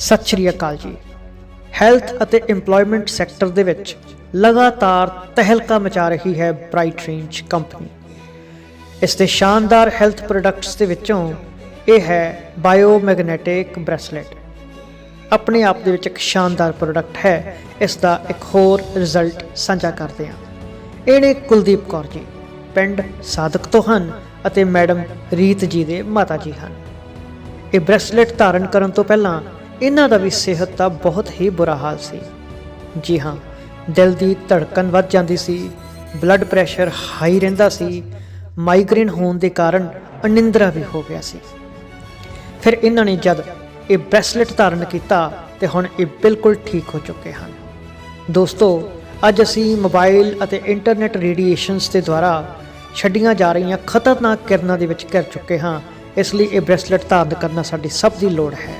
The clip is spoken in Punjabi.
ਸਤਿ ਸ਼੍ਰੀ ਅਕਾਲ ਜੀ। ਹੈਲਥ ਅਤੇ EMPLOYMENT ਸੈਕਟਰ ਦੇ ਵਿੱਚ ਲਗਾਤਾਰ ਤਹਿਲਕਾ ਮਚਾ ਰਹੀ ਹੈ ਬ੍ਰਾਈਟ ਰੇਂਜ ਕੰਪਨੀ ਇਸ ਦੇ ਸ਼ਾਨਦਾਰ ਹੈਲਥ ਪ੍ਰੋਡਕਟਸ ਦੇ ਵਿੱਚੋਂ ਇਹ ਹੈ ਬਾਇਓਮੈਗਨੈਟਿਕ ਬ੍ਰੈਸਲੇਟ ਆਪਣੇ ਆਪ ਦੇ ਵਿੱਚ ਇੱਕ ਸ਼ਾਨਦਾਰ ਪ੍ਰੋਡਕਟ ਹੈ। ਇਸ ਦਾ ਇੱਕ ਹੋਰ ਰਿਜ਼ਲਟ ਸਾਂਝਾ ਕਰਦੇ ਹਾਂ। ਇਹ ਨੇ ਕੁਲਦੀਪ ਕੌਰ ਜੀ, ਪਿੰਡ ਸਾਦਕ ਤੋਂ ਹਨ ਅਤੇ ਮੈਡਮ ਰੀਤ ਜੀ ਦੇ ਮਾਤਾ ਜੀ ਹਨ। ਇਹ ਬ੍ਰੈਸਲੇਟ ਧਾਰਨ ਕਰਨ ਤੋਂ ਪਹਿਲਾਂ ਇਹਨਾਂ ਦਾ ਵੀ ਸਿਹਤ ਦਾ ਬਹੁਤ ਹੀ ਬੁਰਾ ਹਾਲ ਸੀ। ਜੀ ਹਾਂ, ਦਿਲ ਦੀ ਧੜਕਣ ਵੱਧ ਜਾਂਦੀ ਸੀ ਬਲੱਡ ਪ੍ਰੈਸ਼ਰ ਹਾਈ ਰਹਿੰਦਾ ਸੀ ਮਾਈਗ੍ਰੇਨ ਹੋਣ ਦੇ ਕਾਰਨ ਅਨਿੰਦਰਾ ਵੀ ਹੋ ਗਿਆ ਸੀ। ਫਿਰ ਇਹਨਾਂ ਨੇ ਜਦ ਇਹ ਬ੍ਰੈਸਲੇਟ ਧਾਰਨ ਕੀਤਾ ਤੇ ਹੁਣ ਇਹ ਬਿਲਕੁਲ ਠੀਕ ਹੋ ਚੁੱਕੇ ਹਨ। ਦੋਸਤੋ, ਅੱਜ ਅਸੀਂ ਮੋਬਾਈਲ ਅਤੇ ਇੰਟਰਨੈਟ ਰੇਡੀਏਸ਼ਨਸ ਦੇ ਦੁਆਰਾ ਛੱਡੀਆਂ ਜਾ ਰਹੀਆਂ ਖਤਰਨਾਕ ਕਿਰਨਾਂ ਦੇ ਵਿੱਚ ਘਿਰ ਚੁੱਕੇ ਹਾਂ। ਇਸ ਲਈ ਇਹ ਬ੍ਰੈਸਲੇਟ ਧਾਰਨ ਕਰਨਾ ਸਾਡੀ ਸਭ ਦੀ ਲੋੜ ਹੈ।